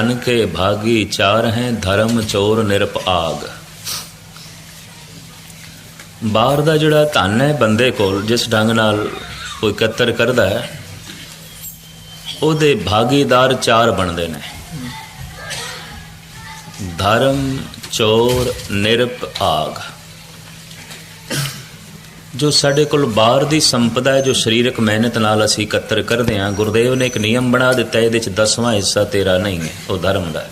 ਧਨ ਕੇ ਭਾਗੀ ਚਾਰ ਹੈ ਧਰਮ ਚੋਰ ਨਿਰਪ ਆਗ। ਬਾਹਰ ਦਾ ਜਿਹੜਾ ਧਨ ਹੈ ਬੰਦੇ ਕੋਲ, ਜਿਸ ਢੰਗ ਨਾਲ ਕੋਈ ਇਕੱਤਰ ਕਰਦਾ ਹੈ, ਉਹਦੇ ਭਾਗੀਦਾਰ ਚਾਰ ਬਣਦੇ ਨੇ। ਧਰਮ ਚੋਰ ਨਿਰਪ ਆਗ। ਜੋ ਸਾਡੇ ਕੋਲ ਬਾਹਰ ਦੀ ਸੰਪਦਾ ਹੈ, ਜੋ ਸਰੀਰਕ ਮਿਹਨਤ ਨਾਲ ਅਸੀਂ ਇਕੱਤਰ ਕਰਦੇ ਹਾਂ, ਗੁਰਦੇਵ ਨੇ ਇੱਕ ਨਿਯਮ ਬਣਾ ਦਿੱਤਾ ਇਹਦੇ ਚ ਦਸਵਾਂ ਹਿੱਸਾ ਤੇਰਾ ਨਹੀਂ ਹੈ, ਉਹ ਧਰਮ ਦਾ ਹੈ,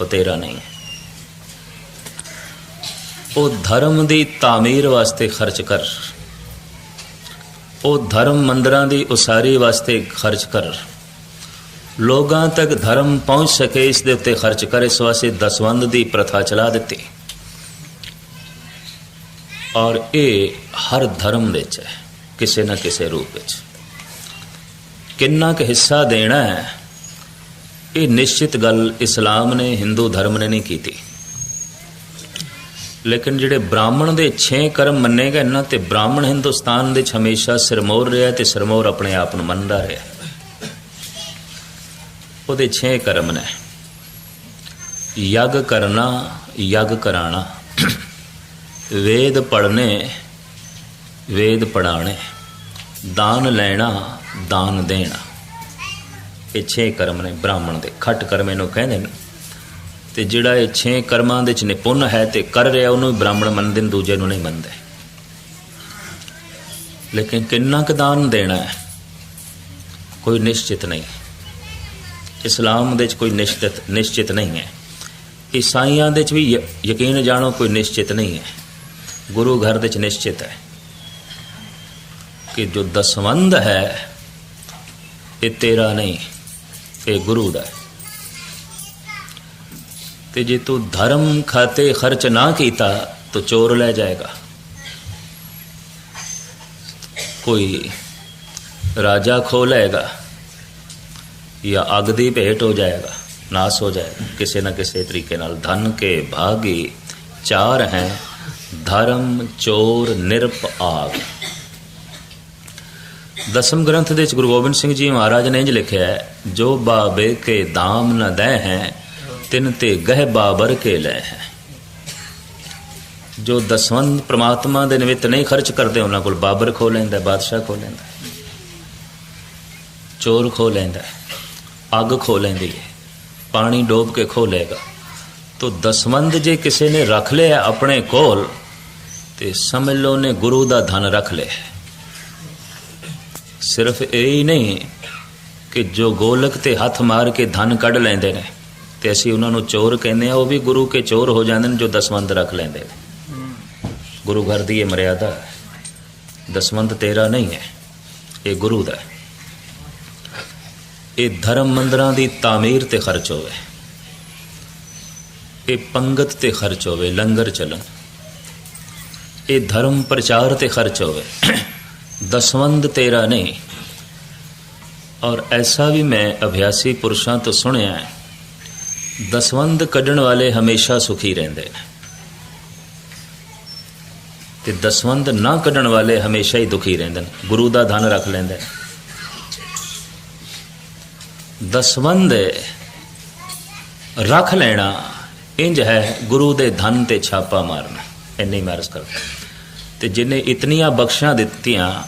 ਉਹ ਤੇਰਾ ਨਹੀਂ ਹੈ। ਉਹ ਧਰਮ ਦੀ ਤਾਮੀਰ ਵਾਸਤੇ ਖਰਚ ਕਰ। ਉਹ ਧਰਮ ਮੰਦਰਾਂ ਦੀ ਉਸਾਰੀ ਵਾਸਤੇ ਖਰਚ ਕਰ। ਲੋਕਾਂ ਤੱਕ ਧਰਮ ਪਹੁੰਚ ਸਕੇ, ਇਸ ਦੇ ਉੱਤੇ ਖਰਚ ਕਰ, ਇਸ ਵਾਸਤੇ ਦਸਵੰਦ ਦੀ ਪ੍ਰਥਾ ਚਲਾ ਦਿੱਤੀ। ਔਰ ਇਹ ਹਰ ਧਰਮ ਵਿੱਚ ਹੈ, ਕਿਸੇ ਨਾ ਕਿਸੇ ਰੂਪ ਵਿੱਚ। ਕਿੰਨਾ ਕੁ ਹਿੱਸਾ ਦੇਣਾ ਹੈ, ਇਹ ਨਿਸ਼ਚਿਤ ਗੱਲ ਇਸਲਾਮ ਨੇ, ਹਿੰਦੂ ਧਰਮ ਨੇ ਨਹੀਂ ਕੀਤੀ। ਲੇਕਿਨ ਜਿਹੜੇ ਬ੍ਰਾਹਮਣ ਦੇ 6 ਕਰਮ ਮੰਨੇ ਗਏ ਨਾ ਤੇ ਬ੍ਰਾਹਮਣ ਹਿੰਦੁਸਤਾਨ ਦੇ ਵਿੱਚ ਹਮੇਸ਼ਾ ਸਿਰਮੌਰ ਰਿਹਾ ਤੇ ਸਿਰਮੌਰ ਆਪਣੇ ਆਪ ਨੂੰ ਮੰਨਦਾ ਰਿਹਾ। ਉਹਦੇ 6 ਕਰਮ ਨੇ। ਯੱਗ ਕਰਨਾ, ਯੱਗ ਕਰਾਣਾ ਵੇਦ ਪੜਨੇ ਵੇਦ ਪੜਾਣੇ ਦਾਨ ਲੈਣਾ, ਦਾਨ ਦੇਣਾ। ਇਹ ਛੇ ਕਰਮ ਨੇ ਬ੍ਰਾਹਮਣ ਦੇ, ਖੱਟ ਕਰਮ ਇਹਨੂੰ ਕਹਿੰਦੇ ਨੇ। ਤੇ ਜਿਹੜਾ ਇਹ ਛੇ ਕਰਮਾਂ ਦੇ ਚ ਨਿਪੁੰਨ ਹੈ ਤੇ ਕਰ ਰਿਹਾ, ਉਹਨੂੰ ਵੀ ਬ੍ਰਾਹਮਣ ਮੰਨਦੇ ਨੇ, ਦੂਜੇ ਨੂੰ ਨਹੀਂ ਮੰਨਦੇ। ਲੇਕਿਨ ਕਿੰਨਾ ਕੁ ਦਾਨ ਦੇਣਾ ਹੈ, ਕੋਈ ਨਿਸ਼ਚਿਤ ਨਹੀਂ। ਇਸਲਾਮ ਦੇ ਚ ਕੋਈ ਨਿਸ਼ਚਿਤ ਨਿਸ਼ਚਿਤ ਨਹੀਂ ਹੈ। ਈਸਾਈਆਂ ਦੇ ਵਿੱਚ ਵੀ ਯਕੀਨ ਜਾਣੋ, ਕੋਈ ਨਿਸ਼ਚਿਤ ਨਹੀਂ ਹੈ। ਗੁਰੂ ਘਰ ਦੇ ਚ ਨਿਸ਼ਚਿਤ ਹੈ ਕਿ ਜੋ ਦਸਵੰਦ ਹੈ, ਇਹ ਤੇਰਾ ਨਹੀਂ, ਇਹ ਗੁਰੂ ਦਾ ਹੈ। ਤੇ ਜੇ ਤੂੰ ਧਰਮ ਖਾਤੇ ਖਰਚ ਨਾ ਕੀਤਾ, ਤਾਂ ਚੋਰ ਲੈ ਜਾਏਗਾ। ਕੋਈ ਰਾਜਾ ਖੋ ਲਏਗਾ ਜਾਂ ਅੱਗ ਦੀ ਭੇਟ ਹੋ ਜਾਏਗਾ, ਨਾਸ ਹੋ ਜਾਏਗਾ। ਕਿਸੇ ਨਾ ਕਿਸੇ ਤਰੀਕੇ ਨਾਲ ਧਨ ਕੇ ਭਾਗੀ ਚਾਰ ਹੈ। ਧਰਮ ਚੋਰ ਨਿਰਪ ਆਗ ਦਸਮ ਗ੍ਰੰਥ ਦੇ ਵਿੱਚ ਗੁਰੂ ਗੋਬਿੰਦ ਸਿੰਘ ਜੀ ਮਹਾਰਾਜ ਨੇ ਇੰਜ ਲਿਖਿਆ ਹੈ, ਜੋ ਬਾਬੇ ਕੇ ਦਾਮ ਨ ਦੇ ਹੈ, ਤਿਨ ਤੇ ਗਹਿ ਬਾਬਰ ਕੇ ਲੈ ਹੈ। ਜੋ ਦਸਵੰਦ ਪ੍ਰਮਾਤਮਾ ਦੇ ਨਿਮਿਤ ਨਹੀਂ ਖਰਚ ਕਰਦੇ, ਉਹਨਾਂ ਕੋਲ ਬਾਬਰ ਖੋ ਲੈਂਦਾ, ਬਾਦਸ਼ਾਹ ਖੋ ਲੈਂਦਾ। ਚੋਰ ਖੋ ਲੈਂਦਾ, ਅੱਗ ਖੋ ਲੈਂਦੀ ਹੈ, ਪਾਣੀ ਡੋਬ ਕੇ ਖੋ ਲੇਗਾ ਤੋ ਦਸਵੰਦ ਜੇ ਕਿਸੇ ਨੇ ਰੱਖ ਲਿਆ ਆਪਣੇ ਕੋਲ ਤੇ ਸਮਝ ਲਓ ਨੇ ਗੁਰੂ ਦਾ ਧਨ ਰੱਖ ਲਿਆ। ਸਿਰਫ ਇਹ ਹੀ ਨਹੀਂ ਕਿ ਜੋ ਗੋਲਕ ਤੇ ਹੱਥ ਮਾਰ ਕੇ ਧਨ ਕੱਢ ਲੈਂਦੇ ਨੇ ਤੇ ਅਸੀਂ ਉਹਨਾਂ ਨੂੰ ਚੋਰ ਕਹਿੰਦੇ ਆ, ਉਹ ਵੀ ਗੁਰੂ ਕੇ ਚੋਰ ਹੋ ਜਾਂਦੇ ਨੇ ਜੋ ਦਸਵੰਦ ਰੱਖ ਲੈਂਦੇ ਨੇ। ਗੁਰੂ ਘਰ ਦੀ ਇਹ ਮਰਿਆਦਾ ਹੈ। ਦਸਵੰਦ ਤੇਰਾ ਨਹੀਂ ਹੈ, ਇਹ ਗੁਰੂ ਦਾ ਇਹ ਧਰਮ ਮੰਦਰਾਂ ਦੀ ਤਾਮੀਰ ਤੇ ਖਰਚ ਹੋਵੇ। ਇਹ ਪੰਗਤ ਤੇ ਖਰਚ ਹੋਵੇ, ਲੰਗਰ ਚੱਲਣ। ਇਹ ਧਰਮ ਪ੍ਰਚਾਰ ਤੇ ਖਰਚ ਹੋਵੇ। ਦਸਵੰਦ ਤੇਰਾ ਨਹੀਂ। ਔਰ ਐਸਾ ਵੀ ਮੈਂ ਅਭਿਆਸੀ ਪੁਰਸ਼ਾਂ ਤੋਂ ਸੁਣਿਆ ਹੈ ਦਸਵੰਦ ਕੱਢਣ ਵਾਲੇ ਹਮੇਸ਼ਾ ਸੁਖੀ ਰਹਿੰਦੇ ਨੇ। ਤੇ ਦਸਵੰਦ ਨਾ ਕੱਢਣ ਵਾਲੇ ਹਮੇਸ਼ਾ ਹੀ ਦੁਖੀ ਰਹਿੰਦੇ ਨੇ, ਗੁਰੂ ਦਾ ਧਨ ਰੱਖ ਲੈਂਦੇ ਨੇ। ਦਸਵੰਦ ਰੱਖ ਲੈਣਾ ਇੰਜ ਹੈ ਗੁਰੂ ਦੇ ਧਨ ਤੇ ਛਾਪਾ ਮਾਰਨਾ। ਇੰਨੀ ਮਾਰਸ ਕਰਦਾ। ਤੇ ਜਿਨੇ ਇਤਨੀਆਂ ਬਖਸ਼ਾਂ ਦਿੱਤੀਆਂ,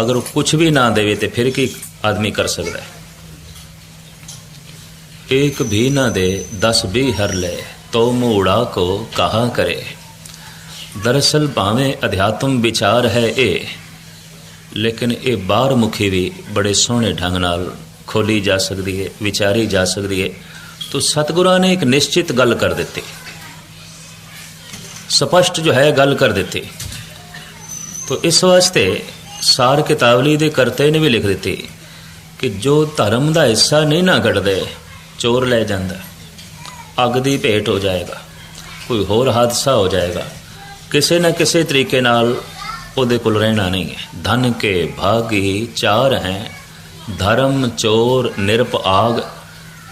ਅਗਰ ਉਹ ਕੁਝ ਵੀ ਨਾ ਦੇਵੇ ਤੇ ਫਿਰ ਕੀ ਆਦਮੀ ਕਰ ਸਕਦਾ ਹੈ? ਇੱਕ ਵੀ ਨਾ ਦੇ 10 ਵੀ ਹਰ ਲੈ, ਤੋ ਮੂੜਾ ਕੋ ਕਹਾ ਕਰੇ। ਦਰਅਸਲ ਭਾਵੇਂ ਅਧਿਆਤਮ ਵਿਚਾਰ ਹੈ ਇਹ ਲੇਕਿਨ ਇਹ ਬਾਹਰ ਮੁਖੀ ਵੀ ਬੜੇ ਸੋਹਣੇ ਢੰਗ ਨਾਲ ਖੋਲੀ ਜਾ ਸਕਦੀ ਹੈ ਵਿਚਾਰੀ ਜਾ ਸਕਦੀ ਹੈ ਤੋ ਸਤਗੁਰਾਂ ਨੇ ਇੱਕ ਨਿਸ਼ਚਿਤ ਗੱਲ ਕਰ ਦਿੱਤੀ। ਸਪਸ਼ਟ ਜੋ ਹੈ, ਗੱਲ ਕਰ ਦਿੱਤੀ। ਤੋ ਇਸ ਵਾਸਤੇ ਸਾਰ ਕਿਤਾਬਲੀ ਦੇ ਕਰਤੇ ਨੇ ਵੀ ਲਿਖ ਦਿੱਤੀ ਕਿ ਜੋ ਧਰਮ ਦਾ ਹਿੱਸਾ ਨਹੀਂ ਨਾ ਕੱਢਦੇ ਚੋਰ ਲੈ ਜਾਂਦਾ। ਅੱਗ ਦੀ ਭੇਟ ਹੋ ਜਾਏਗਾ, ਕੋਈ ਹੋਰ ਹਾਦਸਾ ਹੋ ਜਾਏਗਾ। ਕਿਸੇ ਨਾ ਕਿਸੇ ਤਰੀਕੇ ਨਾਲ ਉਹਦੇ ਕੋਲ ਰਹਿਣਾ ਨਹੀਂ ਹੈ। ਧਨ ਕੇ ਭਾਗੀ ਚਾਰ ਹੈ। ਧਰਮ, ਚੋਰ, ਨਿਰਪ, ਆਗ।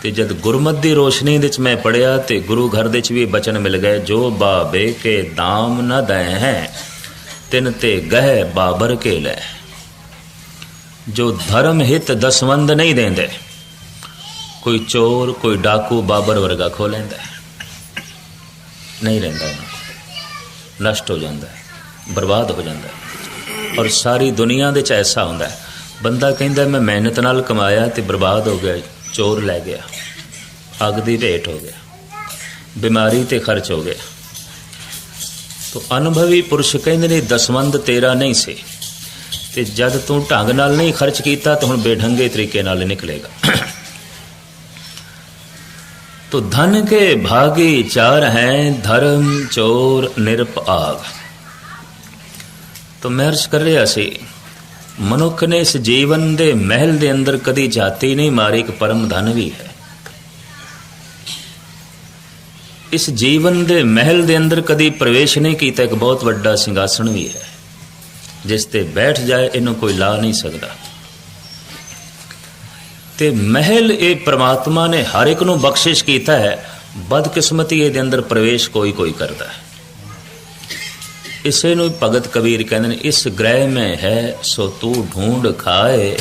ਤੇ ਜਦ ਗੁਰਮਤ ਦੀ ਰੋਸ਼ਨੀ ਦੇ ਵਿੱਚ ਮੈਂ ਪੜਿਆ ਤੇ ਗੁਰੂ ਘਰ ਦੇ ਵਿੱਚ ਵੀ ਬਚਨ ਮਿਲ ਗਏ, ਜੋ ਬਾਬੇ ਕੇ ਦਾਮ ਨਾ ਦੇ ਹੈ। ਤਿਨ ਤੇ ਗਹਿ ਬਾਬਰ ਕੇ ਲੈ ਜੋ ਧਰਮ ਹਿਤ ਦਸਵੰਦ ਨਹੀਂ ਦਿੰਦੇ। ਕੋਈ ਚੋਰ, ਕੋਈ ਡਾਕੂ ਬਾਬਰ ਵਰਗਾ ਖੋ ਲੈਂਦਾ ਨਹੀਂ ਰਹਿੰਦਾ ਉਹਨਾਂ ਨਸ਼ਟ ਹੋ ਜਾਂਦਾ ਬਰਬਾਦ ਹੋ ਜਾਂਦਾ ਔਰ ਸਾਰੀ ਦੁਨੀਆ ਦੇ ਚ ਐਸਾ ਹੁੰਦਾ ਬੰਦਾ ਕਹਿੰਦਾ ਮੈਂ ਮਿਹਨਤ ਨਾਲ ਕਮਾਇਆ ਤੇ ਬਰਬਾਦ ਹੋ ਗਿਆ, ਚੋਰ ਲੈ ਗਿਆ। ਅੱਗ ਦੀ ਭੇਟ ਹੋ ਗਿਆ। ਬਿਮਾਰੀ ਤੇ ਖਰਚ ਹੋ ਗਿਆ। ਤੋਂ ਅਨੁਭਵੀ ਪੁਰਸ਼ ਕਹਿੰਦੇ ਨੇ ਦਸਵੰਦ ਤੇਰਾ ਨਹੀਂ ਸੀ। ਤੇ ਜਦ ਤੂੰ ਢੰਗ ਨਾਲ ਨਹੀਂ ਖਰਚ ਕੀਤਾ, ਤਾਂ ਹੁਣ ਬੇਢੰਗੇ ਤਰੀਕੇ ਨਾਲ ਨਿਕਲੇਗਾ। ਤੋ ਧਨ ਕੇ ਭਾਗੇ ਚਾਰ ਹੈ, ਧਰਮ ਚੋਰ ਨਿਰਪ ਆਗ। ਤੋ ਮੈਂ ਅਰਜ਼ ਕਰ ਰਿਹਾ ਸੀ, ਮਨੁੱਖ ਨੇ ਇਸ ਜੀਵਨ ਦੇ ਮਹਿਲ ਦੇ ਅੰਦਰ ਕਦੀ ਜਾਤੀ ਨਹੀਂ ਮਾਰੇ, ਇੱਕ ਪਰਮ ਧਨ ਵੀ ਹੈ। ਇਸ ਜੀਵਨ ਦੇ ਮਹਿਲ ਦੇ ਅੰਦਰ ਕਦੀ ਪ੍ਰਵੇਸ਼ ਨਹੀਂ ਕੀਤਾ, ਇੱਕ ਬਹੁਤ ਵੱਡਾ ਸਿੰਘਾਸਣ ਵੀ ਹੈ। ਜਿਸ ਤੇ ਬੈਠ ਜਾਏ, ਇਹਨੂੰ ਕੋਈ ਲਾ ਨਹੀਂ ਸਕਦਾ। ਤੇ ਮਹਿਲ ਇਹ ਪ੍ਰਮਾਤਮਾ ਨੇ ਹਰ ਇੱਕ ਨੂੰ ਬਖਸ਼ਿਸ਼ ਕੀਤਾ ਹੈ, ਬਦਕਿਸਮਤੀ ਇਹਦੇ ਅੰਦਰ ਪ੍ਰਵੇਸ਼ ਕੋਈ ਕੋਈ ਕਰਦਾ ਹੈ। ਇਸੇ ਨੂੰ ਭਗਤ ਕਬੀਰ ਕਹਿੰਦੇ ਨੇ, ਇਸ ਗ੍ਰਹਿ ਮੈਂ ਹੈ, ਸੋ ਤੂੰ ਢੂੰਡ ਖਾਏ,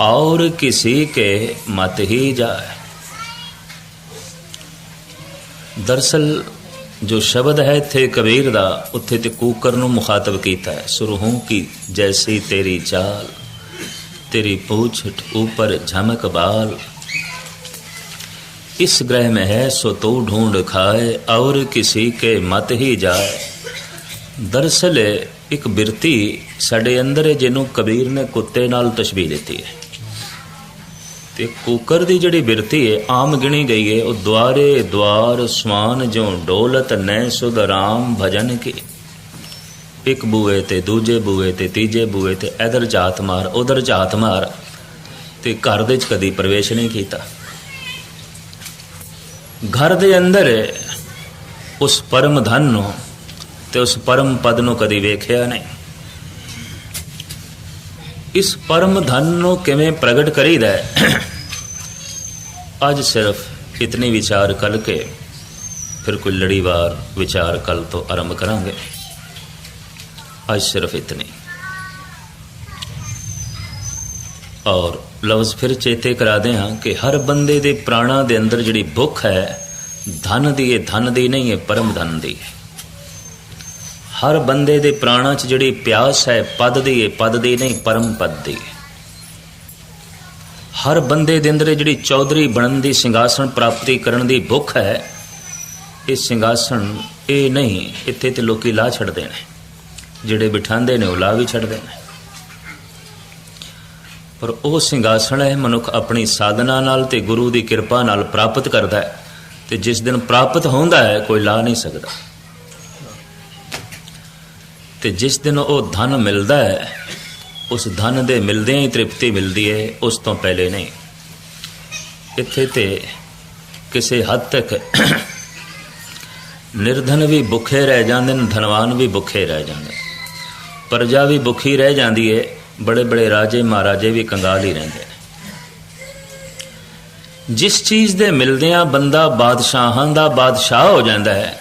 ਔਰ ਕਿਸੇ ਕੇ ਮਤ ਹੀ ਜਾਏ। ਦਰਸਲ ਜੋ ਸ਼ਬਦ ਹੈ ਇੱਥੇ ਕਬੀਰ ਦਾ ਉੱਥੇ ਤੇ ਕੂਕਰ ਨੂੰ ਮੁਖਾਤਬ ਕੀਤਾ ਹੈ ਸੁਰਹੂ ਕੀ ਜੈਸੀ ਤੇਰੀ ਚਾਲ तेरी पूछ ऊपर झमक बाल इस ग्रह में है सो तू ढूंढ खाए और किसी के मत ही जाए ਦਰਸਲ ਇੱਕ ਬਿਰਤੀ ਸਾਡੇ ਅੰਦਰ ਹੈ ਜਿਹਨੂੰ ਕਬੀਰ ਨੇ ਕੁੱਤੇ ਨਾਲ ਤਸ਼ਬੀਹ ਦਿੱਤੀ ਹੈ ਤੇ ਕੂਕਰ ਦੀ ਜਿਹੜੀ ਬਿਰਤੀ ਹੈ ਆਮ ਗਿਣੀ ਗਈ ਹੈ ਉਹ ਦੁਆਰੇ ਦੁਆਰ ਸਵਾਨ ਜੋ ਡੋਲਤ ਨੈ, ਸੁਧ ਰਾਮ ਭਜਨ ਕੀ। ਇੱਕ ਬੂਏ ਤੇ ਦੂਜੇ ਬੂਏ ਤੇ ਤੀਜੇ ਬੂਏ ਤੇ ਇਧਰ ਜਾਤ ਮਾਰ, ਉਧਰ ਜਾਤ ਮਾਰ, ਤੇ ਘਰ ਦੇ ਚ ਕਦੀ ਪ੍ਰਵੇਸ਼ ਨਹੀਂ ਕੀਤਾ। ਘਰ ਦੇ ਅੰਦਰ ਉਸ ਪਰਮ ਧਨ ਨੂੰ ਤੇ ਉਸ ਪਰਮ ਪਦ ਨੂੰ ਕਦੀ ਵੇਖਿਆ ਨਹੀਂ। ਇਸ ਪਰਮ ਧਨ ਨੂੰ ਕਿਵੇਂ ਪ੍ਰਗਟ ਕਰੀਦਾ ਹੈ? ਅੱਜ ਸਿਰਫ ਇਤਨੀ ਵਿਚਾਰ ਕਰਕੇ ਫਿਰ ਕੋਈ ਲੜੀਵਾਰ ਵਿਚਾਰ ਕੱਲ ਤੋਂ ਆਰੰਭ ਕਰਾਂਗੇ। ਅੱਜ ਸਿਰਫ ਇਤਨੀ। ਔਰ ਲਫ਼ਜ਼ ਫਿਰ ਚੇਤੇ ਕਰਾਦੇ ਹਾਂ ਕਿ ਹਰ ਬੰਦੇ ਦੇ ਪ੍ਰਾਣਾ ਦੇ ਅੰਦਰ ਜਿਹੜੀ ਭੁੱਖ ਹੈ, ਧਨ ਦੀ ਇਹ ਧਨ ਦੀ ਨਹੀਂ ਹੈ ਪਰਮ ਧਨ ਦੀ ਹੈ। ਹਰ ਬੰਦੇ ਦੇ ਪ੍ਰਾਣਾਂ 'ਚ ਜਿਹੜੀ ਪਿਆਸ ਹੈ ਪਦ ਦੀ ਹੈ ਪਦ ਦੀ ਨਹੀਂ, ਪਰਮ ਪਦ ਦੀ ਹੈ ਹਰ ਬੰਦੇ ਦੇ ਅੰਦਰ ਜਿਹੜੀ ਚੌਧਰੀ ਬਣਨ ਦੀ ਸਿੰਘਾਸਣ ਪ੍ਰਾਪਤੀ ਕਰਨ ਦੀ ਭੁੱਖ ਹੈ, ਇਹ ਸਿੰਘਾਸਣ ਇਹ ਨਹੀਂ, ਇੱਥੇ ਤੇ ਲੋਕੀ ਲਾ ਛੱਡਦੇ ਨੇ। ਜਿਹੜੇ ਬਿਠਾਉਂਦੇ ਨੇ ਉਹ ਲਾ ਵੀ ਛੱਡਦੇ ਨੇ। ਪਰ ਉਹ ਸਿੰਘਾਸਣ ਹੈ, ਮਨੁੱਖ ਆਪਣੀ ਸਾਧਨਾ ਨਾਲ ਤੇ ਗੁਰੂ ਦੀ ਕਿਰਪਾ ਨਾਲ ਪ੍ਰਾਪਤ ਕਰਦਾ ਹੈ ਤੇ ਜਿਸ ਦਿਨ ਪ੍ਰਾਪਤ ਹੁੰਦਾ ਹੈ, ਕੋਈ ਲਾ ਨਹੀਂ ਸਕਦਾ। ਤੇ ਜਿਸ ਦਿਨ ਉਹ ਧਨ ਮਿਲਦਾ ਹੈ, ਉਸ ਧਨ ਦੇ ਮਿਲਦਿਆਂ ਹੀ ਤ੍ਰਿਪਤੀ ਮਿਲਦੀ ਹੈ ਉਸ ਤੋਂ ਪਹਿਲੇ ਨਹੀਂ। ਇੱਥੇ ਤੇ ਕਿਸੇ ਹੱਦ ਤੱਕ ਨਿਰਧਨ ਵੀ ਭੁੱਖੇ ਰਹਿ ਜਾਂਦੇ ਨੇ, ਧਨਵਾਨ ਵੀ ਭੁੱਖੇ ਰਹਿ ਜਾਂਦੇ ਪ੍ਰਜਾ ਵੀ ਭੁੱਖੀ ਰਹਿ ਜਾਂਦੀ ਏ, ਬੜੇ ਬੜੇ ਰਾਜੇ ਮਹਾਰਾਜੇ ਵੀ ਕੰਗਾਲ ਹੀ ਰਹਿੰਦੇ ਨੇ। ਜਿਸ ਚੀਜ਼ ਦੇ ਮਿਲਦਿਆਂ ਬੰਦਾ ਬਾਦਸ਼ਾਹਾਂ ਦਾ ਬਾਦਸ਼ਾਹ ਹੋ ਜਾਂਦਾ ਹੈ,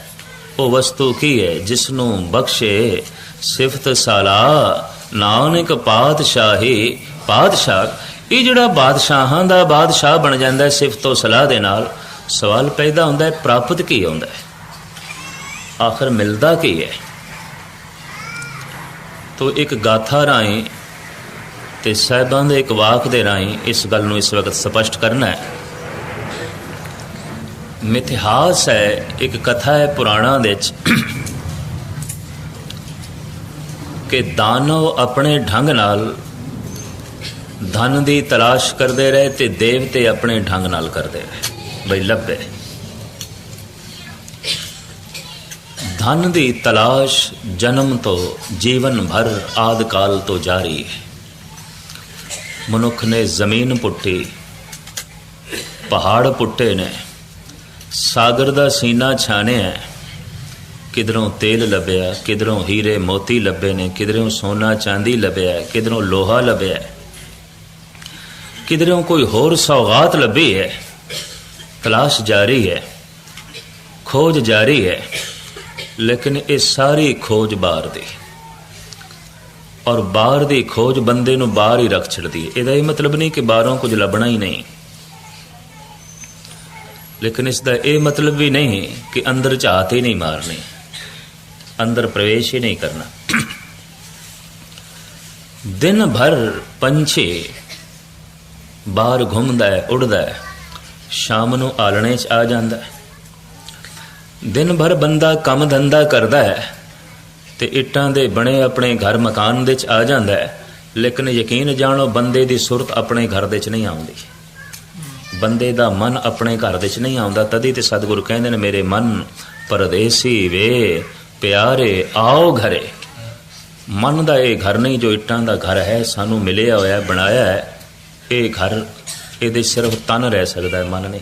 ਉਹ ਵਸਤੂ ਕੀ ਹੈ, ਜਿਸ ਨੂੰ ਬਖਸ਼ੇ ਸਿਫਤ ਸਾਲਾ, ਨਾਨਕ ਪਾਤਸ਼ਾਹੀ, ਪਾਤਸ਼ਾਹ। ਇਹ ਜਿਹੜਾ ਬਾਦਸ਼ਾਹਾਂ ਦਾ ਬਾਦਸ਼ਾਹ ਬਣ ਜਾਂਦਾ ਹੈ ਸਿਫਤੋ ਸਲਾਹ ਦੇ ਨਾਲ, ਸਵਾਲ ਪੈਦਾ ਹੁੰਦਾ ਹੈ, ਪ੍ਰਾਪਤ ਕੀ ਹੁੰਦਾ ਹੈ? ਆਖਰ ਮਿਲਦਾ ਕੀ ਹੈ? ਤੋ ਇੱਕ ਗਾਥਾ ਰਾਹੀਂ ਤੇ ਸਾਹਿਬਾਂ ਦੇ ਇੱਕ ਵਾਕ ਦੇ ਰਾਹੀਂ ਇਸ ਗੱਲ ਨੂੰ ਇਸ ਵਕਤ ਸਪਸ਼ਟ ਕਰਨਾ ਹੈ। ਮਿਥਿਹਾਸ ਹੈ, ਇੱਕ ਕਥਾ ਹੈ ਪੁਰਾਣਾ ਦੇ ਵਿੱਚ। ਕਿ ਦਾਨਵ ਆਪਣੇ ਢੰਗ ਨਾਲ ਧਨ ਦੀ ਤਲਾਸ਼ ਕਰਦੇ ਰਹੇ ਤੇ ਦੇਵਤੇ ਆਪਣੇ ਢੰਗ ਨਾਲ ਕਰਦੇ ਰਹੇ। ਬਈ ਲੱਭੇ। ਧਨ ਦੀ ਤਲਾਸ਼ ਜਨਮ ਤੋਂ ਜੀਵਨ ਭਰ ਆਦ ਕਾਲ ਤੋਂ ਜਾਰੀ ਹੈ। ਮਨੁੱਖ ਨੇ ਜ਼ਮੀਨ ਪੁੱਟੀ, ਪਹਾੜ ਪੁੱਟੇ ਨੇ, ਸਾਗਰ ਦਾ ਸੀਨਾ ਛਾਣਿਆ ਕਿਧਰੋਂ ਤੇਲ ਲੱਭਿਆ, ਕਿਧਰੋਂ ਹੀਰੇ ਮੋਤੀ ਲੱਭੇ ਨੇ, ਕਿਧਰੋਂ ਸੋਨਾ ਚਾਂਦੀ ਲੱਭਿਆ, ਕਿਧਰੋਂ ਲੋਹਾ ਲੱਭਿਆ। ਕਿਧਰੋਂ ਕੋਈ ਹੋਰ ਸੌਗਾਤ ਲੱਭੀ ਹੈ? ਤਲਾਸ਼ ਜਾਰੀ ਹੈ, ਖੋਜ ਜਾਰੀ ਹੈ, ਲੇਕਿਨ ਇਹ ਸਾਰੀ ਖੋਜ ਬਾਹਰ ਦੀ। ਔਰ ਬਾਹਰ ਦੀ ਖੋਜ ਬੰਦੇ ਨੂੰ ਬਾਹਰ ਹੀ ਰੱਖ ਛੱਡਦੀ ਹੈ। ਇਹਦਾ ਇਹ ਮਤਲਬ ਨਹੀਂ ਕਿ ਬਾਹਰੋਂ ਕੁਝ ਲੱਭਣਾ ਹੀ ਨਹੀਂ। ਲੇਕਿਨ ਇਸ ਦਾ ਇਹ ਮਤਲਬ ਵੀ ਨਹੀਂ ਕਿ ਅੰਦਰ ਝਾਤ ਹੀ ਨਹੀਂ ਮਾਰਨੀ। ਅੰਦਰ ਪ੍ਰਵੇਸ਼ ਹੀ ਨਹੀਂ ਕਰਨਾ। ਦਿਨ ਭਰ ਪੰਛੀ ਬਾਹਰ ਘੁੰਮਦਾ ਹੈ, ਉੱਡਦਾ ਹੈ, ਸ਼ਾਮ ਨੂੰ ਆਲਣੇ 'ਚ ਆ ਜਾਂਦਾ ਹੈ। ਦਿਨ ਭਰ ਬੰਦਾ ਕੰਮ ਧੰਦਾ ਕਰਦਾ ਹੈ ਤੇ ਇੱਟਾਂ ਦੇ ਬਣੇ ਆਪਣੇ ਘਰ ਮਕਾਨ ਦੇ 'ਚ ਆ ਜਾਂਦਾ ਹੈ, ਲੇਕਿਨ ਯਕੀਨ ਜਾਣੋ ਬੰਦੇ ਦੀ ਸੁਰਤ ਆਪਣੇ ਘਰ ਦੇ 'ਚ ਨਹੀਂ ਆਉਂਦੀ। ਬੰਦੇ ਦਾ ਮਨ ਆਪਣੇ ਘਰ ਦੇ 'ਚ ਨਹੀਂ ਆਉਂਦਾ, ਤਦੀ ਤੇ ਸਤਿਗੁਰੂ ਕਹਿੰਦੇ ਨੇ, ਮੇਰੇ ਮਨ ਪਰਦੇਸੀ ਵੇ ਪਿਆਰੇ, ਆਓ ਘਰੇ। ਮਨ ਦਾ ਇਹ ਘਰ ਨਹੀਂ ਜੋ ਇੱਟਾਂ ਦਾ ਘਰ ਹੈ, ਸਾਨੂੰ ਮਿਲਿਆ ਹੋਇਆ, ਬਣਾਇਆ ਹੈ। ਇਹ ਘਰ, ਇਹਦੇ ਸਿਰਫ ਤਨ ਰਹਿ ਸਕਦਾ ਹੈ, ਮਨ ਨਹੀਂ।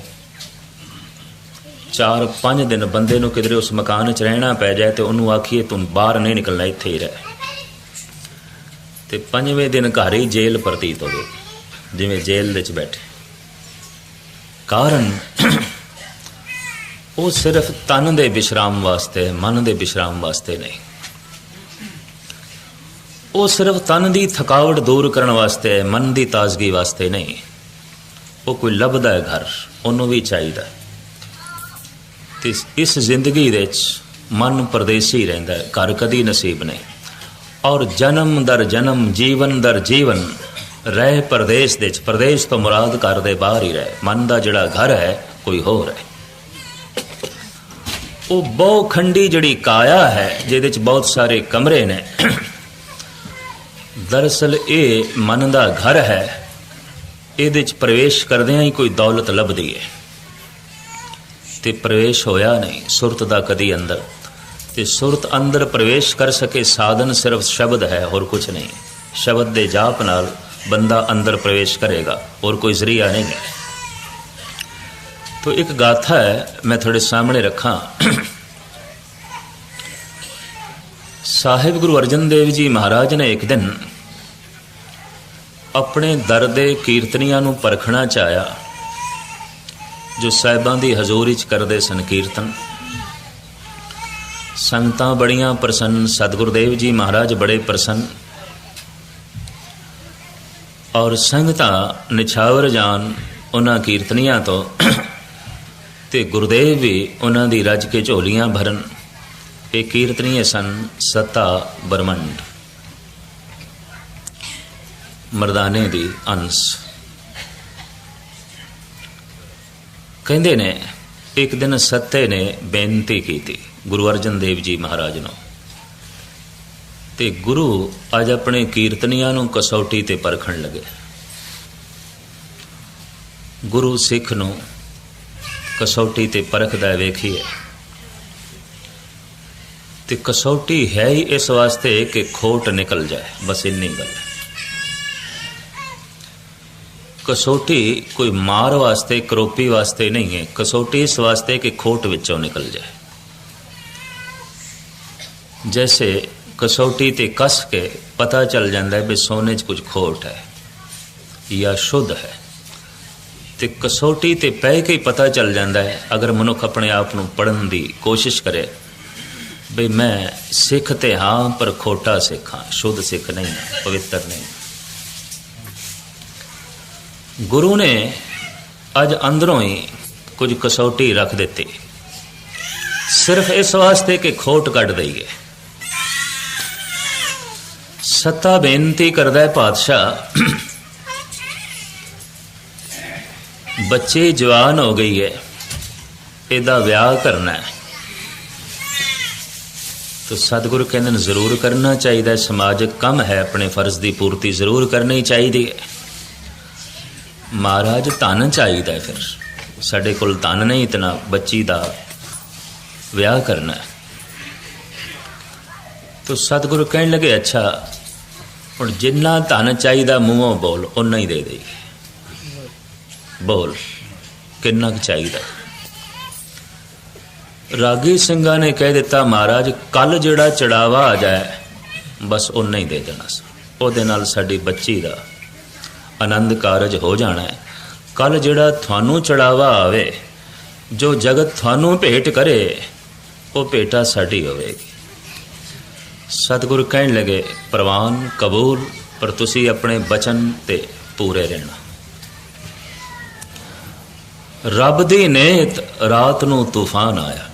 ਚਾਰ ਪੰਜ ਦਿਨ ਬੰਦੇ ਨੂੰ ਕਿਧਰੇ ਉਸ ਮਕਾਨ 'ਚ ਰਹਿਣਾ ਪੈ ਜਾਏ ਤੇ ਉਹਨੂੰ ਆਖੀਏ, ਤੂੰ ਬਾਹਰ ਨਹੀਂ ਨਿਕਲਣਾ, ਇੱਥੇ ਹੀ ਰਹਿ। ਤੇ ਪੰਜਵੇਂ ਦਿਨ ਘਰ ਹੀ ਜੇਲ੍ਹ ਪ੍ਰਤੀਤ ਹੋਵੇ ਜਿਵੇਂ ਜੇਲ੍ਹ ਵਿੱਚ ਬੈਠੇ। ਕਾਰਨ ਉਹ ਸਿਰਫ ਤਨ ਦੇ ਵਿਸ਼ਰਾਮ ਵਾਸਤੇ, ਮਨ ਦੇ ਵਿਸ਼ਰਾਮ ਵਾਸਤੇ ਨਹੀਂ। ਉਹ ਸਿਰਫ ਤਨ ਦੀ ਥਕਾਵਟ ਦੂਰ ਕਰਨ ਵਾਸਤੇ ਹੈ ਮਨ ਦੀ ਤਾਜ਼ਗੀ ਵਾਸਤੇ ਨਹੀਂ। ਉਹ ਕੋਈ ਲੱਭਦਾ ਹੈ ਘਰ, ਉਹਨੂੰ ਵੀ ਚਾਹੀਦਾ ਤੇ ਇਸ- ਜ਼ਿੰਦਗੀ ਵਿੱਚ ਮਨ ਪਰਦੇਸੀ ਰਹਿੰਦਾ ਹੈ, ਘਰ ਕਦੀ ਨਸੀਬ ਨਹੀਂ। ਔਰ ਜਨਮ ਦਰ ਜਨਮ, ਜੀਵਨ ਦਰ ਜੀਵਨ ਰਹਿ ਪਰਦੇਸ ਦੇ ਵਿੱਚ, ਪਰਦੇਸ ਤੋਂ ਮੁਰਾਦ ਘਰ ਦੇ ਬਾਹਰ ਹੀ ਰਹੇ। ਮਨ ਦਾ ਜਿਹੜਾ ਘਰ ਹੈ, ਕੋਈ ਹੋਰ ਹੈ। ਉਹ ਬਹੁ ਖੰਡੀ ਜਿਹੜੀ ਕਾਇਆ ਹੈ, ਜਿਹਦੇ ਵਿੱਚ ਬਹੁਤ ਸਾਰੇ ਕਮਰੇ ਨੇ। ਦਰਅਸਲ ਇਹ ਮਨ ਦਾ ਘਰ ਹੈ। ਇਹਦੇ ਚ ਪ੍ਰਵੇਸ਼ ਕਰਦਿਆਂ ਹੀ ਕੋਈ ਦੌਲਤ ਲੱਭਦੀ ਹੈ। ਤੇ ਪ੍ਰਵੇਸ਼ ਹੋਇਆ ਨਹੀਂ, ਸੁਰਤ ਦਾ ਕਦੀ ਅੰਦਰ। ਤੇ ਸੁਰਤ ਅੰਦਰ ਪ੍ਰਵੇਸ਼ ਕਰ ਸਕੇ ਸਾਧਨ ਸਿਰਫ ਸ਼ਬਦ ਹੈ, ਹੋਰ ਕੁਝ ਨਹੀਂ। ਸ਼ਬਦ ਦੇ ਜਾਪ ਨਾਲ ਬੰਦਾ ਅੰਦਰ ਪ੍ਰਵੇਸ਼ ਕਰੇਗਾ, ਹੋਰ ਕੋਈ ਜ਼ਰੀਆ ਨਹੀਂ ਹੈ। तो एक गाथा है मैं थोड़े सामने रखा ਸਾਹਿਬ ਗੁਰੂ ਅਰਜਨ ਦੇਵ ਜੀ ਮਹਾਰਾਜ ਨੇ ਇੱਕ ਦਿਨ ਆਪਣੇ ਦਰ ਦੇ ਕੀਰਤਨੀਆਂ ਨੂੰ ਪਰਖਣਾ ਚਾਹਿਆ ਜੋ ਸਾਹਿਬਾਂ ਦੀ ਹਜ਼ੂਰੀ ਚ ਕਰਦੇ ਸਨ ਕੀਰਤਨ ਸੰਗਤਾਂ ਬੜੀਆਂ ਪ੍ਰਸੰਨ ਸਤਿਗੁਰਦੇਵ ਜੀ ਮਹਾਰਾਜ ਬੜੇ ਪ੍ਰਸੰਨ ਔਰ ਸੰਗਤਾਂ ਨਿਛਾਵਰ ਜਾਨ ਉਹਨਾਂ ਕੀਰਤਨੀਆਂ ਤੋਂ ਤੇ ਗੁਰਦੇਵ ਵੀ ਉਹਨਾਂ ਦੀ ਰੱਜ ਕੇ ਝੋਲੀਆਂ ਭਰਨ। ਇਹ ਕੀਰਤਨੀਏ ਸਨ ਸਤਾ ਬਰਮੰਡ ਮਰਦਾਨੇ ਦੀ ਅੰਸ। ਕਹਿੰਦੇ ਨੇ, ਇੱਕ ਦਿਨ ਸੱਤੇ ਨੇ ਬੇਨਤੀ ਕੀਤੀ ਗੁਰੂ ਅਰਜਨ ਦੇਵ ਜੀ ਮਹਾਰਾਜ ਨੂੰ। ਤੇ ਗੁਰੂ ਅੱਜ ਆਪਣੇ ਕੀਰਤਨੀਆਂ ਨੂੰ ਕਸੌਟੀ ਤੇ ਪਰਖਣ ਲੱਗੇ। ਗੁਰੂ ਸਿੱਖ ਨੂੰ ਕਸੌਟੀ ਤੇ ਪਰਖਦਾ ਵੇਖੀਏ ਤੇ ਕਸੌਟੀ ਹੈ ਹੀ ਇਸ ਵਾਸਤੇ ਕਿ ਖੋਟ ਨਿਕਲ ਜਾਏ ਬਸ ਇੰਨੀ ਗੱਲ ਹੈ ਕਸੌਟੀ ਕੋਈ ਮਾਰ ਵਾਸਤੇ ਕਰੋਪੀ ਵਾਸਤੇ ਨਹੀਂ ਹੈ ਕਸੌਟੀ ਇਸ ਵਾਸਤੇ ਕਿ ਖੋਟ ਵਿੱਚੋਂ ਨਿਕਲ ਜਾਏ ਜੈਸੇ ਕਸੌਟੀ ਤੇ ਕਸ ਕੇ ਪਤਾ ਚੱਲ ਜਾਂਦਾ ਹੈ ਵੀ ਸੋਨੇ 'ਚ ਕੁਝ ਖੋਟ ਹੈ ਜਾਂ ਸ਼ੁੱਧ ਹੈ ਤੇ ਕਸੌਟੀ ਤੇ ਪੈ ਕੇ ਹੀ ਪਤਾ ਚੱਲ ਜਾਂਦਾ ਹੈ ਅਗਰ ਮਨੁੱਖ ਆਪਣੇ ਆਪ ਨੂੰ ਪੜਨ ਦੀ ਕੋਸ਼ਿਸ਼ ਕਰੇ। ਬਈ ਮੈਂ ਸਿੱਖ ਤੇ ਹਾਂ ਪਰ ਖੋਟਾ ਸਿੱਖ ਹਾਂ ਸ਼ੁੱਧ ਸਿੱਖ ਨਹੀਂ ਹਾਂ, ਪਵਿੱਤਰ ਨਹੀਂ। ਗੁਰੂ ਨੇ ਅੱਜ ਅੰਦਰੋਂ ਹੀ ਕੁਝ ਕਸੌਟੀ ਰੱਖ ਦਿੱਤੀ। ਸਿਰਫ ਇਸ ਵਾਸਤੇ ਕਿ ਖੋਟ ਕੱਢ ਦਈਏ ਸੱਤਾ ਬੇਨਤੀ ਕਰਦਾ ਹੈ ਪਾਤਸ਼ਾਹ ਬੱਚੇ ਜਵਾਨ ਹੋ ਗਈ ਹੈ, ਇਹਦਾ ਵਿਆਹ ਕਰਨਾ ਹੈ। ਤੋ ਸਤਿਗੁਰੂ ਕਹਿੰਦੇ ਨੇ, ਜ਼ਰੂਰ ਕਰਨਾ ਚਾਹੀਦਾ ਸਮਾਜਿਕ ਕੰਮ ਹੈ, ਆਪਣੇ ਫਰਜ਼ ਦੀ ਪੂਰਤੀ ਜ਼ਰੂਰ ਕਰਨੀ ਚਾਹੀਦੀ ਹੈ। ਮਹਾਰਾਜ, ਧਨ ਚਾਹੀਦਾ ਫਿਰ। ਸਾਡੇ ਕੋਲ ਧਨ ਨਹੀਂ ਇਤਨਾ ਬੱਚੀ ਦਾ ਵਿਆਹ ਕਰਨਾ ਹੈ। ਤੋ ਸਤਿਗੁਰੂ ਕਹਿਣ ਲੱਗੇ, ਅੱਛਾ, ਹੁਣ ਜਿੰਨਾ ਧਨ ਚਾਹੀਦਾ ਮੂੰਹੋਂ ਬੋਲ ਉਨਾ ਹੀ ਦੇ ਦੇ ਬੋਲ, ਕਿੰਨਾ ਕੁ ਚਾਹੀਦਾ? ਰਾਗੀ ਸਿੰਘਾਂ ਨੇ ਕਹਿ ਦਿੱਤਾ, ਮਹਾਰਾਜ ਕੱਲ ਜਿਹੜਾ ਚੜਾਵਾ ਆ ਜਾਏ, ਬਸ ਉਹ ਨਹੀਂ ਦੇ ਦੇਣਾ ਉਹਦੇ ਨਾਲ ਸਾਡੀ ਬੱਚੀ ਦਾ ਆਨੰਦ ਕਾਰਜ ਹੋ ਜਾਣਾ ਹੈ। ਕੱਲ ਜਿਹੜਾ ਤੁਹਾਨੂੰ ਚੜਾਵਾ ਆਵੇ, ਜੋ ਜਗਤ ਤੁਹਾਨੂੰ ਭੇਟ ਕਰੇ, ਉਹ ਭੇਟਾ ਸਾਡੀ ਹੋਵੇਗੀ। ਸਤਿਗੁਰੂ ਕਹਿਣ ਲਗੇ, ਪ੍ਰਵਾਨ, ਕਬੂਲ, ਪਰ ਤੁਸੀਂ ਆਪਣੇ ਬਚਨ ਤੇ ਪੂਰੇ ਰਹਿਣਾ। ਰੱਬ ਦੀ ਨੇਤ ਰਾਤ ਨੂੰ ਤੂਫਾਨ ਆਇਆ।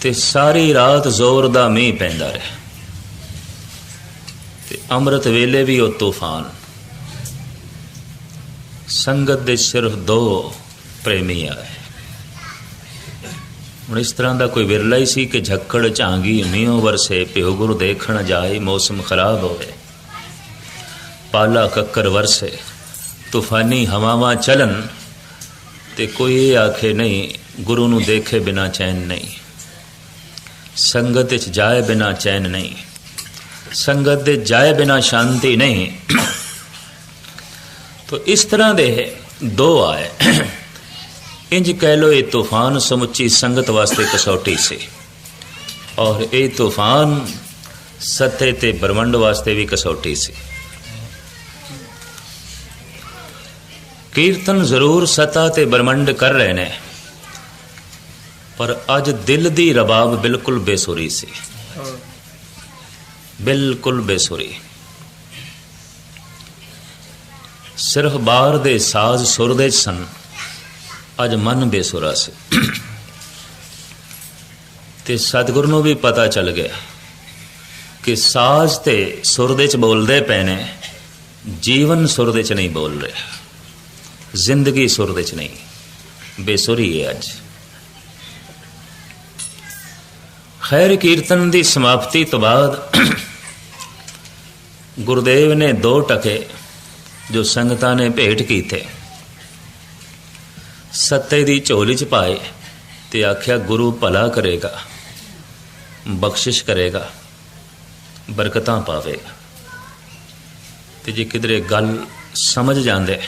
ਤੇ ਸਾਰੀ ਰਾਤ ਜ਼ੋਰ ਦਾ ਮੀਂਹ ਪੈਂਦਾ ਰਿਹਾ। ਤੇ ਅੰਮ੍ਰਿਤ ਵੇਲੇ ਵੀ ਉਹ ਤੂਫਾਨ। ਸੰਗਤ ਦੇ ਸਿਰਫ ਦੋ ਪ੍ਰੇਮੀ ਆਏ। ਹੁਣ ਇਸ ਤਰ੍ਹਾਂ ਦਾ ਕੋਈ ਵਿਰਲਾ ਹੀ ਸੀ ਕਿ ਝੱਕੜ ਝਾਂਗੀ ਮੀਂਹ ਵਰਸੇ ਪਿਓ ਗੁਰੂ ਦੇਖਣ ਜਾਏ, ਮੌਸਮ ਖਰਾਬ ਹੋਵੇ। ਪਾਲਾ ਕੱਕਰ ਵਰਸੇ। ਤੂਫਾਨੀ ਹਵਾਵਾਂ ਚੱਲਣ ਤੇ ਕੋਈ ਇਹ ਆਖੇ ਨਹੀਂ, ਗੁਰੂ ਨੂੰ ਦੇਖੇ ਬਿਨਾ ਚੈਨ ਨਹੀਂ। ਸੰਗਤ ਵਿੱਚ ਜਾਏ ਬਿਨਾ ਚੈਨ ਨਹੀਂ। ਸੰਗਤ ਦੇ ਜਾਏ ਬਿਨਾ ਸ਼ਾਂਤੀ ਨਹੀਂ। ਤੋ ਇਸ ਤਰ੍ਹਾਂ ਦੇ ਦੋ ਆਏ। ਇੰਜ ਕਹਿ ਲੋ ਇਹ ਤੂਫਾਨ ਸਮੁੱਚੀ ਸੰਗਤ ਵਾਸਤੇ ਕਸੌਟੀ ਸੀ। ਔਰ ਇਹ ਤੂਫਾਨ ਸੱਤੇ ਤੇ ਬ੍ਰਹਮੰਡ ਵਾਸਤੇ ਵੀ ਕਸੌਟੀ ਸੀ। ਕੀਰਤਨ ਜ਼ਰੂਰ ਸਤਾ ਤੇ ਬ੍ਰਹਮੰਡ ਕਰ ਰਹੇ ਨੇ। ਪਰ ਅੱਜ ਦਿਲ ਦੀ ਰਬਾਬ ਬਿਲਕੁਲ ਬੇਸੁਰੀ ਸੀ। ਬਿਲਕੁਲ ਬੇਸੁਰੀ। ਸਿਰਫ ਬਾਹਰ ਦੇ ਸਾਜ਼ ਸੁਰ ਦੇ ਸਨ। ਅੱਜ ਮਨ ਬੇਸੁਰਾ ਸੀ। ਤੇ ਸਤਿਗੁਰ ਨੂੰ ਵੀ ਪਤਾ ਚੱਲ ਗਿਆ ਕਿ ਸਾਜ਼ ਤੇ ਸੁਰ ਦੇ ਚ ਬੋਲਦੇ ਪਏ ਨੇ, ਜੀਵਨ ਸੁਰ ਦੇ ਚ ਨਹੀਂ ਬੋਲ ਰਿਹਾ। ਜ਼ਿੰਦਗੀ ਸੁਰ ਦੇ ਚ ਨਹੀਂ। ਬੇਸੁਰੀ ਹੈ ਅੱਜ। ਖੈਰ ਕੀਰਤਨ ਦੀ ਸਮਾਪਤੀ ਤੋਂ ਬਾਅਦ ਗੁਰਦੇਵ ਨੇ ਦੋ ਟਕੇ ਜੋ ਸੰਗਤਾਂ ਨੇ ਭੇਟ ਕੀਤੇ, ਸੱਤੇ ਦੀ ਝੋਲੀ ਚ ਪਾਏ ਤੇ ਆਖਿਆ, ਗੁਰੂ ਭਲਾ ਕਰੇਗਾ, ਬਖਸ਼ਿਸ਼ ਕਰੇਗਾ, ਬਰਕਤਾਂ ਪਾਵੇਗਾ ਤੇ ਜੇ ਕਿਧਰੇ ਗੱਲ ਸਮਝ ਜਾਂਦੇ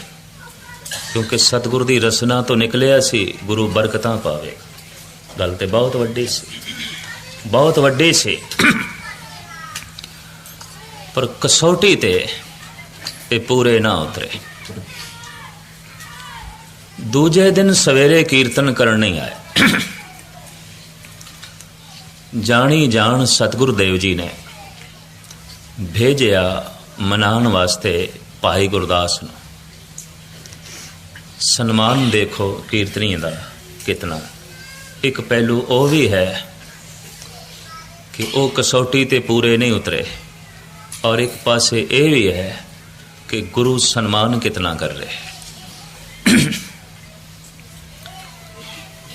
ਕਿਉਂਕਿ ਸਤਿਗੁਰ ਦੀ ਰਸਨਾ ਤੋਂ ਨਿਕਲਿਆ ਸੀ, ਗੁਰੂ ਬਰਕਤਾਂ ਪਾਵੇ। ਗੱਲ ਤੇ ਬਹੁਤ ਵੱਡੀ ਸੀ। ਬਹੁਤ ਵੱਡੀ ਸੀ। ਪਰ ਕਸੌਟੀ ਤੇ ਇਹ ਪੂਰੇ ਨਾ ਉਤਰੇ। ਦੂਜੇ ਦਿਨ ਸਵੇਰੇ ਕੀਰਤਨ ਕਰਨ ਨਹੀਂ ਆਏ। ਜਾਣੀ ਜਾਣ ਸਤਿਗੁਰ ਦੇਵ ਜੀ ਨੇ ਭੇਜਿਆ ਮਨਾਉਣ ਵਾਸਤੇ ਭਾਈ ਗੁਰਦਾਸ ਨੂੰ। ਸਨਮਾਨ ਦੇਖੋ ਕੀਰਤਨੀ ਦਾ ਕਿਤਨਾ। ਇੱਕ ਪਹਿਲੂ ਉਹ ਵੀ ਹੈ ਕਿ ਉਹ ਕਸੌਟੀ ਤੇ ਪੂਰੇ ਨਹੀਂ ਉਤਰੇ। ਔਰ ਇੱਕ ਪਾਸੇ ਇਹ ਵੀ ਹੈ ਕਿ ਗੁਰੂ ਸਨਮਾਨ ਕਿਤਨਾ ਕਰ ਰਹੇ।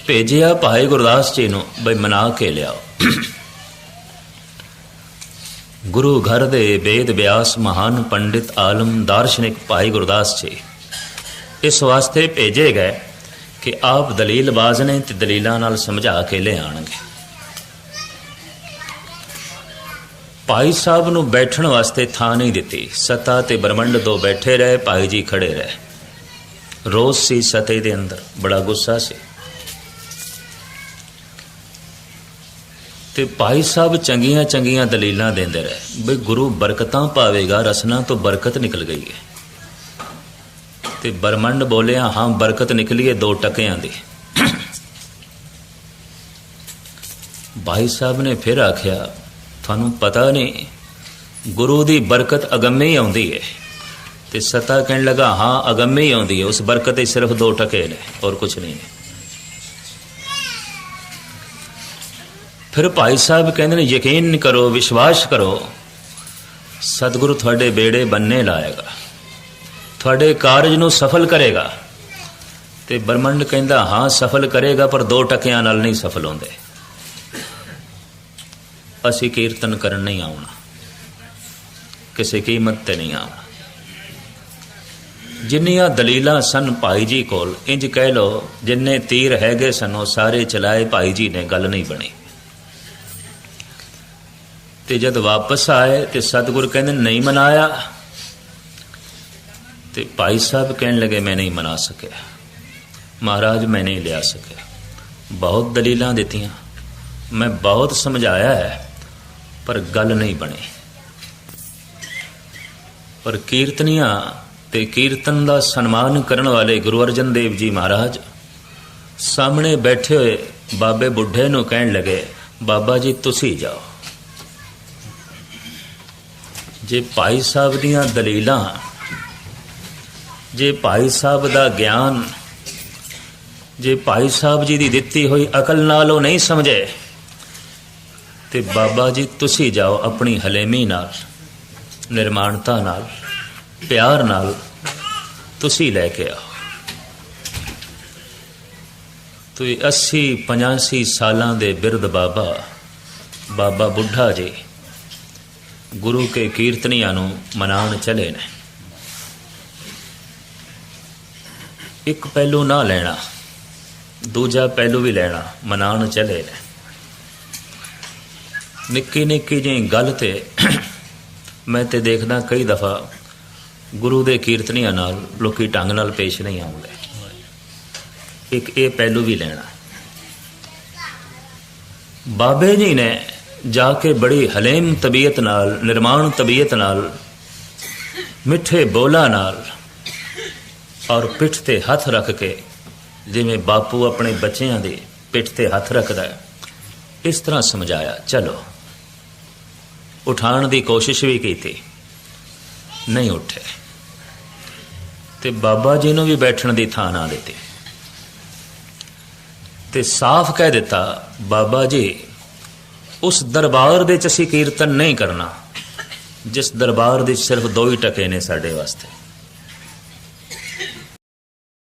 ਭੇਜਿਆ ਭਾਈ ਗੁਰਦਾਸ ਜੀ ਨੂੰ, ਬਈ ਮਨਾ ਕੇ ਲਿਆਓ। ਗੁਰੂ ਘਰ ਦੇ ਵੇਦ ਵਿਆਸ ਮਹਾਨ ਪੰਡਿਤ ਆਲਮ ਦਾਰਸ਼ਨਿਕ ਭਾਈ ਗੁਰਦਾਸ ਜੀ। ਇਸ ਵਾਸਤੇ ਭੇਜੇ ਗਏ ਕਿ ਆਪ ਦਲੀਲਬਾਜ਼ ਨੇ ਤੇ ਦਲੀਲਾਂ ਨਾਲ ਸਮਝਾ ਕੇ ਲੈ ਆਣਗੇ। ਭਾਈ ਸਾਹਿਬ ਨੂੰ ਬੈਠਣ ਵਾਸਤੇ ਥਾਂ ਨਹੀਂ ਦਿੱਤੀ। ਸਤਾ ਤੇ ਬ੍ਰਹਮੰਡ ਦੋ ਬੈਠੇ ਰਹੇ, ਭਾਈ ਜੀ ਖੜੇ ਰਹੇ। ਰੋਸ ਸੀ ਸਤੇ ਦੇ ਅੰਦਰ, ਬੜਾ ਗੁੱਸਾ ਸੀ। ਤੇ ਭਾਈ ਸਾਹਿਬ ਚੰਗੀਆਂ ਚੰਗੀਆਂ ਦਲੀਲਾਂ ਦਿੰਦੇ ਰਹੇ। ਬਈ ਗੁਰੂ ਬਰਕਤਾਂ ਪਾਵੇਗਾ, ਰਸਨਾ ਤੋਂ ਬਰਕਤ ਨਿਕਲ ਗਈ ਹੈ। ਤੇ ਬ੍ਰਹਮੰਡ ਬੋਲਿਆ, ਹਾਂ, ਬਰਕਤ ਨਿਕਲੀ ਹੈ ਦੋ ਟਕਿਆਂ ਦੀ। ਭਾਈ ਸਾਹਿਬ ਨੇ ਫਿਰ ਆਖਿਆ, ਤੁਹਾਨੂੰ ਪਤਾ ਨਹੀਂ, ਗੁਰੂ ਦੀ ਬਰਕਤ ਅਗੰਮੇ ਹੀ ਆਉਂਦੀ ਹੈ ਤੇ ਸਤਾ ਕਹਿਣ ਲਗਾ, ਹਾਂ, ਅਗੰਮੇ ਹੀ ਆਉਂਦੀ ਹੈ ਉਸ ਬਰਕਤ ਦੇ ਸਿਰਫ ਦੋ ਟਕੇ ਨੇ ਔਰ ਕੁਝ ਨਹੀਂ ਹੈ ਫਿਰ ਭਾਈ ਸਾਹਿਬ ਕਹਿੰਦੇ ਨੇ, ਯਕੀਨ ਕਰੋ, ਵਿਸ਼ਵਾਸ ਕਰੋ, ਸਤਿਗੁਰੂ ਤੁਹਾਡੇ ਬੇੜੇ ਬੰਨੇ ਲਾਏਗਾ। ਤੁਹਾਡੇ ਕਾਰਜ ਨੂੰ ਸਫਲ ਕਰੇਗਾ। ਤੇ ਬ੍ਰਹਮੰਡ ਕਹਿੰਦਾ, ਹਾਂ, ਸਫਲ ਕਰੇਗਾ, ਪਰ ਦੋ ਟਕਿਆਂ ਨਾਲ ਨਹੀਂ ਸਫਲ ਹੁੰਦੇ। ਅਸੀਂ ਕੀਰਤਨ ਕਰਨ ਨਹੀਂ ਆਉਣਾ। ਕਿਸੇ ਕੀਮਤ ਤੇ ਨਹੀਂ ਆਉਣਾ। ਜਿੰਨੀਆਂ ਦਲੀਲਾਂ ਸਨ ਭਾਈ ਜੀ ਕੋਲ, ਇੰਜ ਕਹਿ ਲੋ ਜਿੰਨੇ ਤੀਰ ਹੈਗੇ ਸਨ, ਉਹ ਸਾਰੇ ਚਲਾਏ ਭਾਈ ਜੀ ਨੇ, ਗੱਲ ਨਹੀਂ ਬਣੀ। ਤੇ ਜਦ ਵਾਪਸ ਆਏ ਤੇ ਸਤਿਗੁਰ ਕਹਿੰਦੇ, ਨਹੀਂ ਮਨਾਇਆ। ਤੇ ਭਾਈ ਸਾਹਿਬ ਕਹਿਣ ਲੱਗੇ, ਮੈਂ ਨਹੀਂ ਮਨਾ ਸਕਿਆ। ਮਹਾਰਾਜ, ਮੈਂ ਨਹੀਂ ਲਿਆ ਸਕਿਆ। ਬਹੁਤ ਦਲੀਲਾਂ ਦਿੱਤੀਆਂ। ਮੈਂ ਬਹੁਤ ਸਮਝਾਇਆ ਹੈ, ਪਰ ਗੱਲ ਨਹੀਂ ਬਣੀ। ਪਰ ਕੀਰਤਨੀਆਂ ਤੇ ਕੀਰਤਨ ਦਾ ਸਨਮਾਨ ਕਰਨ ਵਾਲੇ ਗੁਰੂ ਅਰਜਨ ਦੇਵ ਜੀ ਮਹਾਰਾਜ ਸਾਹਮਣੇ ਬੈਠੇ ਹੋਏ ਬਾਬੇ ਬੁੱਢੇ ਨੂੰ ਕਹਿਣ ਲੱਗੇ, ਬਾਬਾ ਜੀ, ਤੁਸੀਂ ਜਾਓ। ਜੇ ਭਾਈ ਸਾਹਿਬ ਦੀਆਂ ਦਲੀਲਾਂ ਜੇ ਭਾਈ ਸਾਹਿਬ ਦਾ ਗਿਆਨ, ਜੇ ਭਾਈ ਸਾਹਿਬ ਜੀ ਦੀ ਦਿੱਤੀ ਹੋਈ ਅਕਲ ਨਾਲ ਉਹ ਨਹੀਂ ਸਮਝੇ, ਤੇ ਬਾਬਾ ਜੀ ਤੁਸੀਂ ਜਾਓ ਆਪਣੀ ਹਲੇਮੀ ਨਾਲ, ਨਿਰਮਾਣਤਾ ਨਾਲ, ਪਿਆਰ ਨਾਲ ਤੁਸੀਂ ਲੈ ਕੇ ਆਓ। ਤੋ 80 85 ਸਾਲਾਂ ਦੇ ਬਿਰਧ ਬਾਬਾ ਬਾਬਾ ਬੁੱਢਾ ਜੀ ਗੁਰੂ ਕੇ ਕੀਰਤਨੀਆਂ ਨੂੰ ਮਨਾਉਣ ਚਲੇ ਨੇ। ਇੱਕ ਪਹਿਲੂ ਨਾ ਲੈਣਾ, ਦੂਜਾ ਪਹਿਲੂ ਵੀ ਲੈਣਾ, ਮਨਾਉਣ ਚਲੇ ਨੇ। ਨਿੱਕੀ ਨਿੱਕੀ ਜਿਹੀ ਗੱਲ ਤੇ ਮੈਂ ਤੇ ਦੇਖਦਾ ਕਈ ਦਫਾ ਗੁਰੂ ਦੇ ਕੀਰਤਨੀਆਂ ਨਾਲ ਲੋਕੀ ਢੰਗ ਨਾਲ ਪੇਸ਼ ਨਹੀਂ ਆਉਂਦੇ। ਇੱਕ ਇਹ ਪਹਿਲੂ ਵੀ ਲੈਣਾ। ਬਾਬੇ ਜੀ ਨੇ ਜਾ ਕੇ ਬੜੀ ਹਲੇਮ ਤਬੀਅਤ ਨਾਲ, ਨਿਰਮਾਣ ਤਬੀਅਤ ਨਾਲ, ਮਿੱਠੇ ਬੋਲਾਂ ਨਾਲ ਔਰ ਪਿੱਠ ਤੇ ਹੱਥ ਰੱਖ ਕੇ, ਜਿਵੇਂ ਬਾਪੂ ਆਪਣੇ ਬੱਚਿਆਂ ਦੇ ਪਿੱਠ ਤੇ ਹੱਥ ਰੱਖਦਾ ਹੈ, ਇਸ ਤਰ੍ਹਾਂ ਸਮਝਾਇਆ, ਚਲੋ। ਉਠਾਉਣ ਦੀ ਕੋਸ਼ਿਸ਼ ਵੀ ਕੀਤੀ। ਨਹੀਂ ਉੱਠੇ। ਤੇ ਬਾਬਾ ਜੀ ਨੂੰ ਵੀ ਬੈਠਣ ਦੀ ਥਾਂ ਨਾ ਦਿੱਤੀ। ਤੇ ਸਾਫ਼ ਕਹਿ ਦਿੱਤਾ, ਬਾਬਾ ਜੀ, ਉਸ ਦਰਬਾਰ ਦੇ ਚ ਅਸੀਂ ਕੀਰਤਨ ਨਹੀਂ ਕਰਨਾ। ਜਿਸ ਦਰਬਾਰ ਦੇ ਸਿਰਫ ਦੋ ਹੀ ਟਕੇ ਨੇ ਸਾਡੇ ਵਾਸਤੇ।